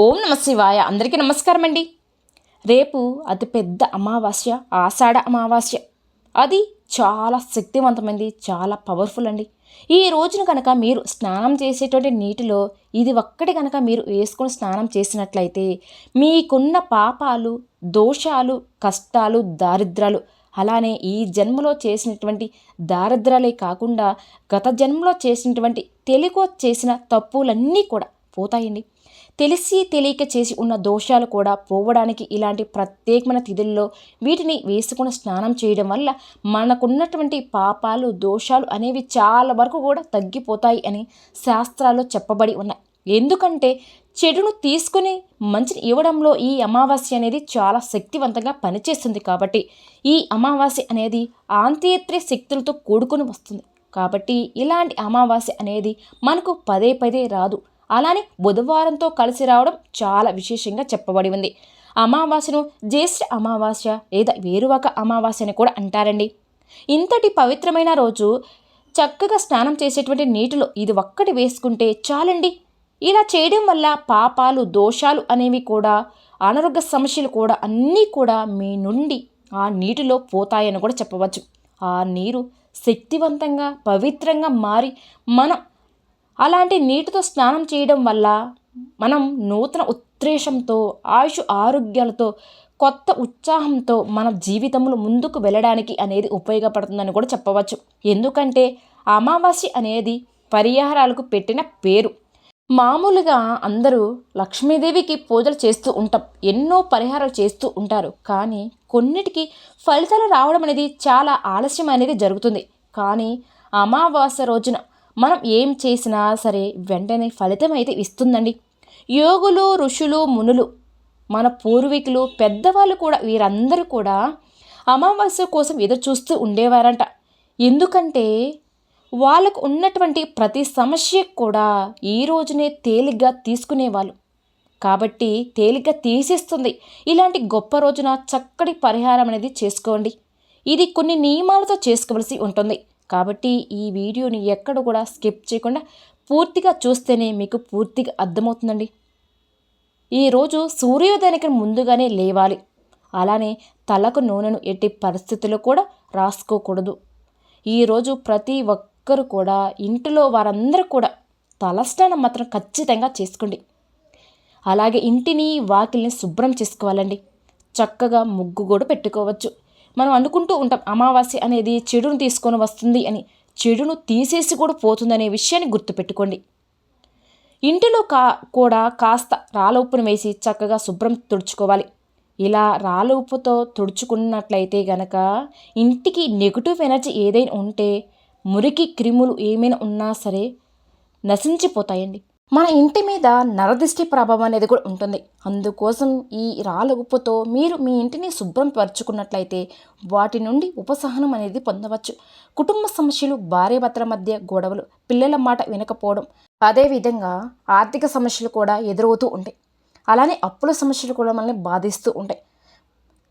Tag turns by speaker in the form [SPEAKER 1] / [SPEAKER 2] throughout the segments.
[SPEAKER 1] ఓం నమ శివాయ. అందరికీ నమస్కారం అండి రేపు అతిపెద్ద అమావాస్య ఆషాఢ అమావాస్య. అది చాలా శక్తివంతమైంది చాలా పవర్ఫుల్ అండి. ఈ రోజున కనుక మీరు స్నానం చేసేటువంటి నీటిలో ఇది ఒక్కటి కనుక మీరు వేసుకొని స్నానం చేసినట్లయితే మీకున్న పాపాలు దోషాలు కష్టాలు దారిద్రాలు అలానే ఈ జన్మలో చేసినటువంటి దారిద్రాలే కాకుండా గత జన్మలో చేసినటువంటి తెలికో చేసిన తప్పులన్నీ కూడా పోతాయండి. తెలిసి తెలియక చేసి ఉన్న దోషాలు కూడా పోవడానికి ఇలాంటి ప్రత్యేకమైన తిథుల్లో వీటిని వేసుకుని స్నానం చేయడం వల్ల మనకున్నటువంటి పాపాలు దోషాలు అనేవి చాలా వరకు కూడా తగ్గిపోతాయి అని శాస్త్రాల్లో చెప్పబడి ఉన్నాయి. ఎందుకంటే చెడును తీసుకుని మంచిని ఇవ్వడంలో ఈ అమావాస్య అనేది చాలా శక్తివంతంగా పనిచేస్తుంది కాబట్టి ఈ అమావాస్య అనేది ఆంతేత్ర శక్తులతో కూడుకొని వస్తుంది. కాబట్టి ఇలాంటి అమావాస్య అనేది మనకు పదే పదే రాదు. అలానే బుధవారంతో కలిసి రావడం చాలా విశేషంగా చెప్పబడి ఉంది. అమావాస్యను జ్యేష్ఠ అమావాస్య లేదా వేరువాక అమావాస్య అని కూడా అంటారండి. ఇంతటి పవిత్రమైన రోజు చక్కగా స్నానం చేసేటువంటి నీటిలో ఇది ఒక్కటి వేసుకుంటే చాలండి. ఇలా చేయడం వల్ల పాపాలు దోషాలు అనేవి కూడా అనారోగ్య సమస్యలు కూడా అన్నీ కూడా మీ నుండి ఆ నీటిలో పోతాయని కూడా చెప్పవచ్చు. ఆ నీరు శక్తివంతంగా పవిత్రంగా మారి మనం అలాంటి నీటితో స్నానం చేయడం వల్ల మనం నూతన ఉత్రేషంతో ఆయుష్ ఆరోగ్యాలతో కొత్త ఉత్సాహంతో మన జీవితంలో ముందుకు వెళ్ళడానికి అనేది ఉపయోగపడుతుందని కూడా చెప్పవచ్చు. ఎందుకంటే అమావాస్య అనేది పరిహారాలకు పెట్టిన పేరు. మామూలుగా అందరూ లక్ష్మీదేవికి పూజలు చేస్తూ ఉంటాం. ఎన్నో పరిహారాలు చేస్తూ ఉంటారు. కానీ కొన్నిటికి ఫలితాలు రావడం అనేది చాలా ఆలస్యం అనేది జరుగుతుంది. కానీ అమావాస్య రోజున మనం ఏం చేసినా సరే వెంటనే ఫలితం అయితే ఇస్తుందండి. యోగులు ఋషులు మునులు మన పూర్వీకులు పెద్దవాళ్ళు కూడా వీరందరూ కూడా అమావాస్య కోసం ఎదురు చూస్తూ ఉండేవారంట. ఎందుకంటే వాళ్ళకు ఉన్నటువంటి ప్రతి సమస్యకు కూడా ఈ రోజునే తేలిగ్గా తీసుకునేవాళ్ళు. కాబట్టి తేలిగ్గా తీసేస్తుంది. ఇలాంటి గొప్ప రోజున చక్కటి పరిహారం అనేది చేసుకోండి. ఇది కొన్ని నియమాలతో చేసుకోవలసి ఉంటుంది. కాబట్టి ఈ వీడియోని ఎక్కడ కూడా స్కిప్ చేయకుండా పూర్తిగా చూస్తేనే మీకు పూర్తిగా అర్థమవుతుందండి. ఈరోజు సూర్యోదయానికి ముందుగానే లేవాలి. అలానే తలకు నూనెను ఎట్టి పరిస్థితుల్లో కూడా రాసుకోకూడదు. ఈరోజు ప్రతి ఒక్కరు కూడా ఇంటిలో వారందరూ కూడా తలస్నానం మాత్రం ఖచ్చితంగా చేసుకోండి. అలాగే ఇంటిని వాకిల్ని శుభ్రం చేసుకోవాలండి. చక్కగా ముగ్గు కూడా పెట్టుకోవచ్చు. మనం అనుకుంటూ ఉంటాం అమావాస్య అనేది చెడును తీసుకొని వస్తుంది అని. చెడును తీసేసి కూడా పోతుందనే విషయాన్ని గుర్తుపెట్టుకోండి. ఇంటిలో కా కూడా కాస్త రాళ్ళ ఉప్పును వేసి చక్కగా శుభ్రం తుడుచుకోవాలి. ఇలా రాళ్ళ ఉప్పుతో తుడుచుకున్నట్లయితే గనక ఇంటికి నెగిటివ్ ఎనర్జీ ఏదైనా ఉంటే మురికి క్రిములు ఏమైనా ఉన్నా సరే నశించిపోతాయండి. మన ఇంటి మీద నరదిష్టి ప్రభావం అనేది కూడా ఉంటుంది. అందుకోసం ఈ రాళ్ళ ఉప్పుతో మీరు మీ ఇంటిని శుభ్రం పరుచుకున్నట్లయితే వాటి నుండి ఉపసహనం అనేది పొందవచ్చు. కుటుంబ సమస్యలు భార్యాభర్తల మధ్య గొడవలు పిల్లల మాట వినకపోవడం అదేవిధంగా ఆర్థిక సమస్యలు కూడా ఎదురవుతూ ఉంటాయి. అలానే అప్పుల సమస్యలు కూడా మనల్ని బాధిస్తూ ఉంటాయి.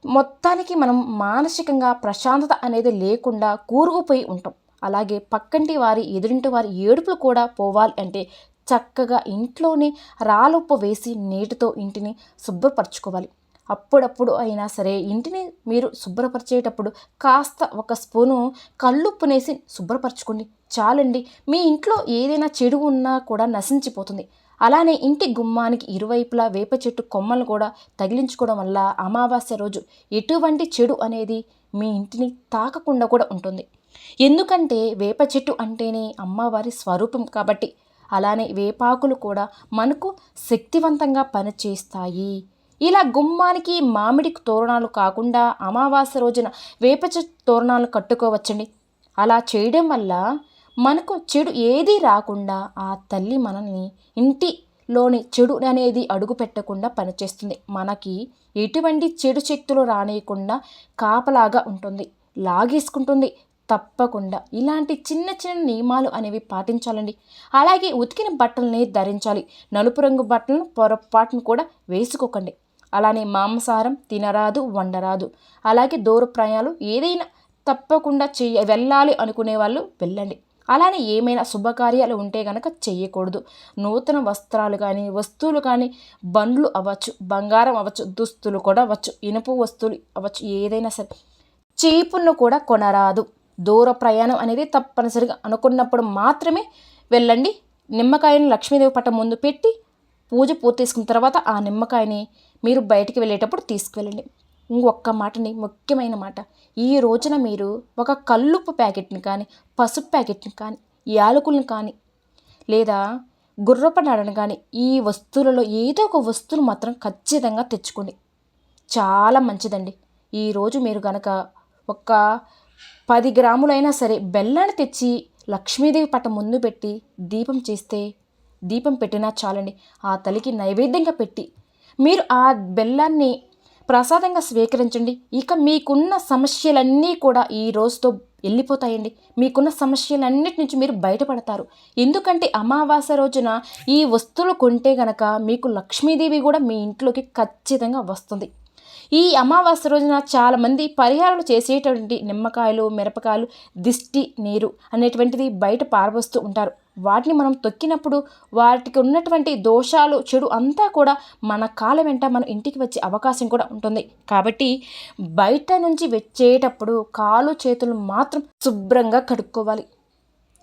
[SPEAKER 1] మొత్తానికి మనం మానసికంగా ప్రశాంతత అనేది లేకుండా కూరుకుపోయి ఉంటాం. అలాగే పక్కంటి వారి ఎదురింటి వారి ఏడుపులు కూడా పోవాలి అంటే చక్కగా ఇంట్లోనే రాలుప్పు వేసి నీటితో ఇంటిని శుభ్రపరచుకోవాలి. అప్పుడప్పుడు అయినా సరే ఇంటిని మీరు శుభ్రపరిచేటప్పుడు కాస్త ఒక స్పూను కళ్ళుప్పునేసి శుభ్రపరచుకోండి. చాలండి. మీ ఇంట్లో ఏదైనా చెడు ఉన్నా కూడా నశించిపోతుంది. అలానే ఇంటి గుమ్మానికి ఇరువైపులా వేప చెట్టు కొమ్మలు కూడా తగిలించుకోవడం వల్ల అమావాస్య రోజు ఎటువంటి చెడు అనేది మీ ఇంటిని తాకకుండా కూడా ఉంటుంది. ఎందుకంటే వేప చెట్టు అంటేనే అమ్మవారి స్వరూపం కాబట్టి అలానే వేపాకులు కూడా మనకు శక్తివంతంగా పనిచేస్తాయి. ఇలా గుమ్మానికి మామిడి తోరణాలు కాకుండా అమావాస్య రోజున వేప తోరణాలు కట్టుకోవచ్చండి. అలా చేయడం వల్ల మనకు చెడు ఏది రాకుండా ఆ తల్లి మనల్ని ఇంటిలోని చెడు అనేది అడుగు పెట్టకుండా పనిచేస్తుంది. మనకి ఎటువంటి చెడు శక్తులు రానియకుండా కాపలాగా ఉంటుంది లాగేసుకుంటుంది తప్పకుండా. ఇలాంటి చిన్న చిన్న నియమాలు అనేవి పాటించాలండి. అలాగే ఉతికిన బట్టల్ని ధరించాలి. నలుపు రంగు బట్టలను పొరపాటును కూడా వేసుకోకండి. అలానే మాంసాహారం తినరాదు వండరాదు. అలాగే దూర ప్రయాణాలు ఏదైనా తప్పకుండా చెయ్య వెళ్ళాలి అనుకునే వాళ్ళు వెళ్ళండి. అలానే ఏమైనా శుభకార్యాలు ఉంటే కనుక చేయకూడదు నూతన వస్త్రాలు కానీ వస్తువులు కానీ బండ్లు అవ్వచ్చు బంగారం అవ్వచ్చు దుస్తులు కూడా అవ్వచ్చు ఇనుపు వస్తువులు అవ్వచ్చు ఏదైనా సరే. చీపును కూడా కొనరాదు. దూర ప్రయాణం అనేది తప్పనిసరిగా అనుకున్నప్పుడు మాత్రమే వెళ్ళండి. నిమ్మకాయని లక్ష్మీదేవి పట్టం ముందు పెట్టి పూజ పూర్తి చేసుకున్న తర్వాత ఆ నిమ్మకాయని మీరు బయటికి వెళ్ళేటప్పుడు తీసుకువెళ్ళండి. ఇంకొక్క మాటని ముఖ్యమైన మాట. ఈ రోజున మీరు ఒక కల్లుప్పు ప్యాకెట్ని కానీ పసుపు ప్యాకెట్ని కానీ యాలకులను కానీ లేదా గుర్రపు నాడని కానీ ఈ వస్తువులలో ఏదో ఒక వస్తువులు మాత్రం ఖచ్చితంగా తెచ్చుకోండి. చాలా మంచిదండి. ఈరోజు మీరు కనుక ఒక పది గ్రాములైనా సరే బెల్లాన్ని తెచ్చి లక్ష్మీదేవి పట్ట ముందు పెట్టి దీపం చేస్తే దీపం పెట్టినా చాలండి. ఆ తల్లికి నైవేద్యంగా పెట్టి మీరు ఆ బెల్లాన్ని ప్రసాదంగా స్వీకరించండి. ఇక మీకున్న సమస్యలన్నీ కూడా ఈ రోజుతో వెళ్ళిపోతాయండి మీకున్న సమస్యలన్నిటి నుంచి మీరు బయటపడతారు. ఎందుకంటే అమావాస్య రోజున ఈ వస్తువులు కొంటే గనక మీకు లక్ష్మీదేవి కూడా మీ ఇంట్లోకి ఖచ్చితంగా వస్తుంది. ఈ అమావాస్య రోజున చాలామంది పరిహారాలు చేసేటువంటి నిమ్మకాయలు మిరపకాయలు దిష్టి నీరు అనేటువంటిది బయట పారబోస్తూ ఉంటారు. వాటిని మనం తొక్కినప్పుడు వాటికి ఉన్నటువంటి దోషాలు చెడు అంతా కూడా మన కాలం వెంట మన ఇంటికి వచ్చే అవకాశం కూడా ఉంటుంది. కాబట్టి బయట నుంచి వచ్చేటప్పుడు కాలు చేతులు మాత్రం శుభ్రంగా కడుక్కోవాలి.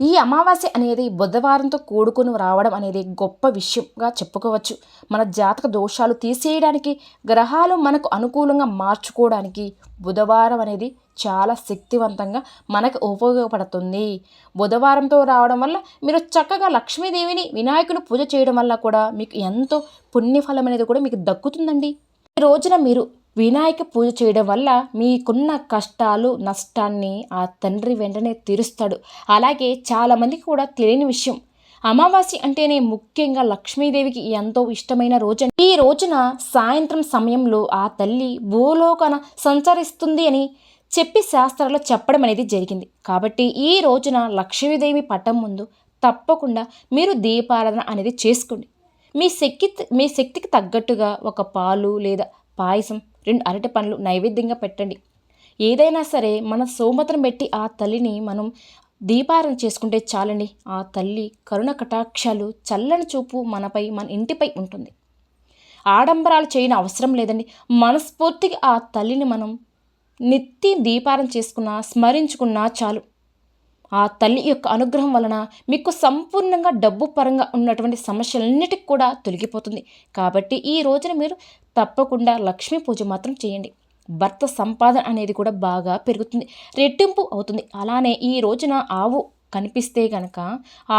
[SPEAKER 1] ఈ అమావాస్య అనేది బుధవారంతో కూడుకుని రావడం అనేది గొప్ప విషయంగా చెప్పుకోవచ్చు. మన జాతక దోషాలు తీసేయడానికి గ్రహాలు మనకు అనుకూలంగా మార్చుకోవడానికి బుధవారం అనేది చాలా శక్తివంతంగా మనకు ఉపయోగపడుతుంది. బుధవారంతో రావడం వల్ల మీరు చక్కగా లక్ష్మీదేవిని వినాయకుని పూజ చేయడం వల్ల కూడా మీకు ఎంతో పుణ్యఫలం అనేది కూడా మీకు దక్కుతుందండి. ఈ రోజున మీరు వినాయక పూజ చేయడం వల్ల మీకున్న కష్టాలు నష్టాన్ని ఆ తండ్రి వెంటనే తీరుస్తాడు. అలాగే చాలామందికి కూడా తెలియని విషయం. అమావాస్య అంటేనే ముఖ్యంగా లక్ష్మీదేవికి ఎంతో ఇష్టమైన రోజు. ఈ రోజున సాయంత్రం సమయంలో ఆ తల్లి భూలోకన సంచరిస్తుంది అని చెప్పి శాస్త్రాల్లో చెప్పడం అనేది జరిగింది. కాబట్టి ఈ రోజున లక్ష్మీదేవి పట్టం ముందు తప్పకుండా మీరు దీపారాధన అనేది చేసుకోండి. మీ శక్తి మీ శక్తికి తగ్గట్టుగా ఒక పాలు లేదా పాయసం రెండు అరటి పండ్లు నైవేద్యంగా పెట్టండి. ఏదైనా సరే మన సోమతను పెట్టి ఆ తల్లిని మనం దీపారం చేసుకుంటే చాలండి. ఆ తల్లి కరుణ కటాక్షాలు చల్లని చూపు మనపై మన ఇంటిపై ఉంటుంది. ఆడంబరాలు చేయని అవసరం లేదండి. మనస్ఫూర్తిగా ఆ తల్లిని మనం నిత్య దీపారం చేసుకున్నా స్మరించుకున్నా చాలు. ఆ తల్లి యొక్క అనుగ్రహం వలన మీకు సంపూర్ణంగా డబ్బు పరంగా ఉన్నటువంటి సమస్యలన్నిటికి కూడా తొలగిపోతుంది. కాబట్టి ఈ రోజున మీరు తప్పకుండా లక్ష్మీ పూజ మాత్రం చేయండి. భర్త సంపాదన అనేది కూడా బాగా పెరుగుతుంది. రెట్టింపు అవుతుంది. అలానే ఈ రోజున ఆవు కనిపిస్తే కనుక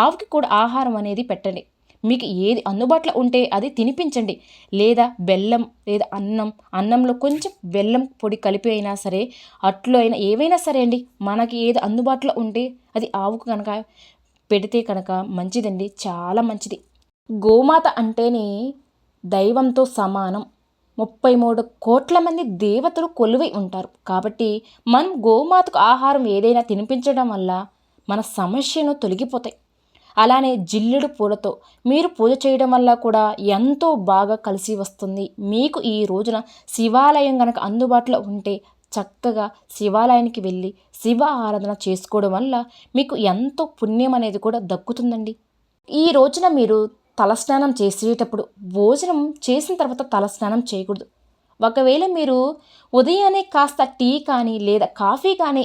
[SPEAKER 1] ఆవుకి కూడా ఆహారం అనేది పెట్టండి. మీకు ఏది అందుబాటులో ఉంటే అది తినిపించండి. లేదా బెల్లం లేదా అన్నం అన్నంలో కొంచెం బెల్లం పొడి కలిపి అయినా సరే అట్లు అయినా ఏవైనా సరే అండి మనకి ఏది అందుబాటులో ఉంటే అది ఆవుకు కనుక పెడితే కనుక మంచిదండి చాలా మంచిది. గోమాత అంటేనే దైవంతో సమానం. ముప్పై మూడు కోట్ల మంది దేవతలు కొలువై ఉంటారు. కాబట్టి మనం గోమాతకు ఆహారం ఏదైనా తినిపించడం వల్ల మన సమస్యను తొలగిపోతాయి. అలానే జిల్లుడు పూలతో. మీరు పూజ చేయడం వల్ల కూడా ఎంతో బాగా కలిసి వస్తుంది. మీకు ఈ రోజున శివాలయం కనుక అందుబాటులో ఉంటే చక్కగా శివాలయానికి వెళ్ళి శివ ఆరాధన చేసుకోవడం వల్ల మీకు ఎంతో పుణ్యం అనేది కూడా దక్కుతుందండి. ఈ రోజున మీరు తలస్నానం చేసేటప్పుడు భోజనం చేసిన తర్వాత తలస్నానం చేయకూడదు. ఒకవేళ మీరు ఉదయాన్నే కాస్త టీ కానీ లేదా కాఫీ కానీ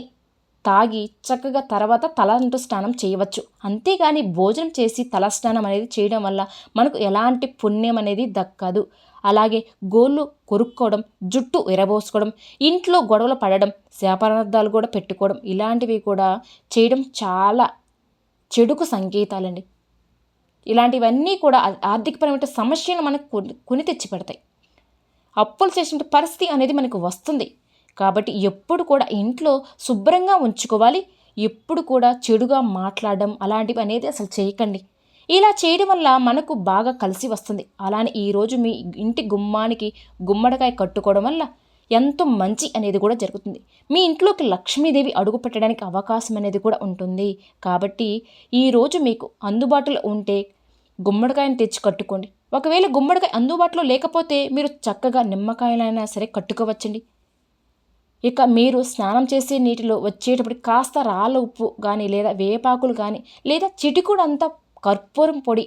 [SPEAKER 1] తాగి చక్కగా తర్వాత తలంటు స్నానం చేయవచ్చు. అంతేగాని భోజనం చేసి తలస్నానం అనేది చేయడం వల్ల మనకు ఎలాంటి పుణ్యం అనేది దక్కదు. అలాగే గోళ్ళు కొరుక్కోవడం జుట్టు ఎరబోసుకోవడం ఇంట్లో గొడవలు పడడం శాపనార్థాలు కూడా పెట్టుకోవడం ఇలాంటివి కూడా చేయడం చాలా చెడుకు సంకేతాలండి. ఇలాంటివన్నీ కూడా ఆర్థికపరమైన సమస్యను మనకు కొని కొని తెచ్చి పెడతాయి అప్పులు చేసిన పరిస్థితి అనేది మనకు వస్తుంది. కాబట్టి ఎప్పుడు కూడా ఇంట్లో శుభ్రంగా ఉంచుకోవాలి. ఎప్పుడు కూడా చెడుగా మాట్లాడడం అలాంటివి అనేది అసలు చేయకండి. ఇలా చేయడం వల్ల మనకు బాగా కలిసి వస్తుంది. అలానే ఈరోజు మీ ఇంటి గుమ్మానికి గుమ్మడికాయ కట్టుకోవడం వల్ల ఎంతో మంచి అనేది కూడా జరుగుతుంది. మీ ఇంట్లోకి లక్ష్మీదేవి అడుగు పెట్టడానికి అవకాశం అనేది కూడా ఉంటుంది. కాబట్టి ఈరోజు మీకు అందుబాటులో ఉంటే గుమ్మడికాయని తెచ్చి కట్టుకోండి. ఒకవేళ గుమ్మడికాయ అందుబాటులో లేకపోతే మీరు చక్కగా నిమ్మకాయలైనా సరే కట్టుకోవచ్చండి. ఇక మీరు స్నానం చేసే నీటిలో వచ్చేటప్పుడు కాస్త రాళ్ళ ఉప్పు కానీ లేదా వేపాకులు కానీ లేదా చిటికుడంతా కర్పూరం పొడి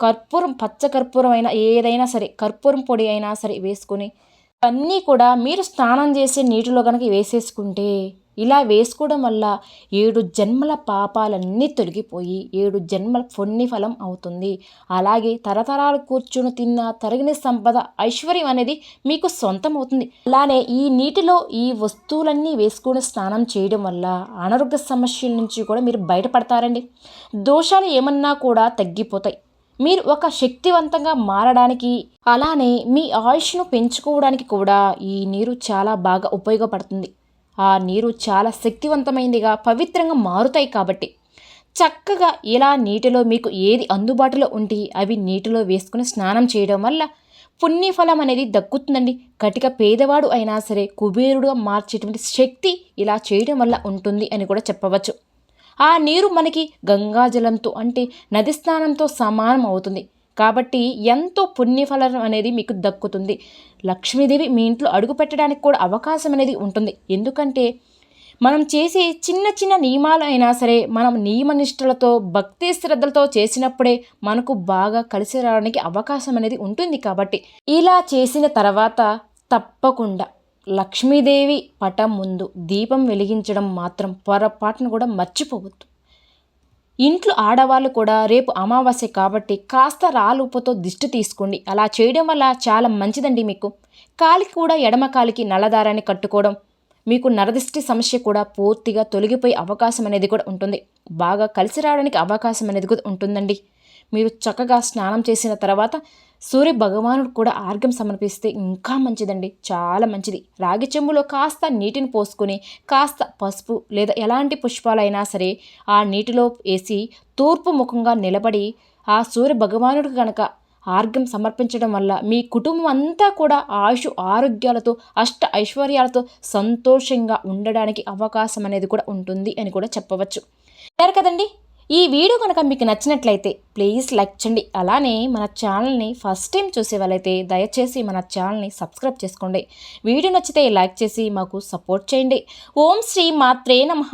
[SPEAKER 1] కర్పూరం పచ్చ కర్పూరం అయినా ఏదైనా సరే కర్పూరం పొడి అయినా సరే వేసుకొని అన్నీ కూడా మీరు స్నానం చేసే నీటిలో కనుక వేసేసుకుంటే ఇలా వేసుకోవడం వల్ల ఏడు జన్మల పాపాలన్నీ తొలగిపోయి ఏడు జన్మల పొన్ని ఫలం అవుతుంది. అలాగే తరతరాలు కూర్చుని తిన్న తరిగిన సంపద ఐశ్వర్యం అనేది మీకు సొంతం అవుతుంది అలానే ఈ నీటిలో ఈ వస్తువులన్నీ వేసుకుని స్నానం చేయడం వల్ల అనారోగ్య సమస్యల నుంచి కూడా మీరు బయటపడతారండి. దోషాలు ఏమన్నా కూడా తగ్గిపోతాయి. మీరు ఒక శక్తివంతంగా మారడానికి అలానే మీ ఆయుష్ను పెంచుకోవడానికి కూడా ఈ నీరు చాలా బాగా ఉపయోగపడుతుంది. ఆ నీరు చాలా శక్తివంతమైనదిగా పవిత్రంగా మారుతాయి కాబట్టి. చక్కగా ఇలా నీటిలో మీకు ఏది అందుబాటులో ఉంటే అవి నీటిలో వేసుకుని స్నానం చేయడం వల్ల పుణ్యఫలం అనేది దక్కుతుందండి. కటిక పేదవాడు అయినా సరే కుబేరుడుగా మార్చేటువంటి శక్తి ఇలా చేయడం వల్ల ఉంటుంది అని కూడా చెప్పవచ్చు. ఆ నీరు మనకి గంగాజలంతో అంటే నది స్నానంతో సమానం అవుతుంది. కాబట్టి ఎంతో పుణ్యఫలం అనేది మీకు దక్కుతుంది. లక్ష్మీదేవి మీ ఇంట్లో అడుగు పెట్టడానికి కూడా అవకాశం అనేది ఉంటుంది. ఎందుకంటే మనం చేసే చిన్న చిన్న నియమాలు అయినా సరే మనం నియమనిష్టలతో భక్తి శ్రద్ధలతో చేసినప్పుడే మనకు బాగా కలిసి రావడానికి అవకాశం అనేది ఉంటుంది కాబట్టి ఇలా చేసిన తర్వాత తప్పకుండా లక్ష్మీదేవి పటం ముందు దీపం వెలిగించడం మాత్రం పొరపాటును కూడా మర్చిపోవద్దు. ఇంట్లో ఆడవాళ్ళు కూడా రేపు అమావాస్య కాబట్టి కాస్త రాలుపుతో దిష్టి తీసుకోండి. అలా చేయడం వల్ల చాలా మంచిదండి మీకు. కాలికి కూడా ఎడమ కాలికి నల్లదారాన్ని కట్టుకోవడం మీకు నరదిష్టి సమస్య కూడా పూర్తిగా తొలగిపోయే అవకాశం అనేది కూడా ఉంటుంది. బాగా కలిసి రావడానికి అవకాశం అనేది కూడా ఉంటుందండి. మీరు చక్కగా స్నానం చేసిన తర్వాత సూర్య భగవానుడు కూడా ఆర్గం సమర్పిస్తే ఇంకా మంచిదండి. చాలా మంచిది. రాగి చెంబులో కాస్త నీటిని పోసుకొని కాస్త పసుపు లేదా ఎలాంటి పుష్పాలైనా సరే ఆ నీటిలో వేసి తూర్పు ముఖంగా నిలబడి ఆ సూర్య భగవానుడికి కనుక ఆర్గం సమర్పించడం వల్ల మీ కుటుంబం అంతా కూడా ఆయుష్ ఆరోగ్యాలతో అష్ట ఐశ్వర్యాలతో సంతోషంగా ఉండడానికి అవకాశం అనేది కూడా ఉంటుంది అని కూడా చెప్పవచ్చు. కదండి? ఈ వీడియో కనుక మీకు నచ్చినట్లయితే ప్లీజ్ లైక్ చేయండి. అలానే మన ఛానల్ని ఫస్ట్ టైం చూసే వాళ్ళైతే దయచేసి మన ఛానల్ని సబ్స్క్రైబ్ చేసుకోండి. వీడియో నచ్చితే లైక్ చేసి మాకు సపోర్ట్ చేయండి. ఓం శ్రీ మాత్రే నమః.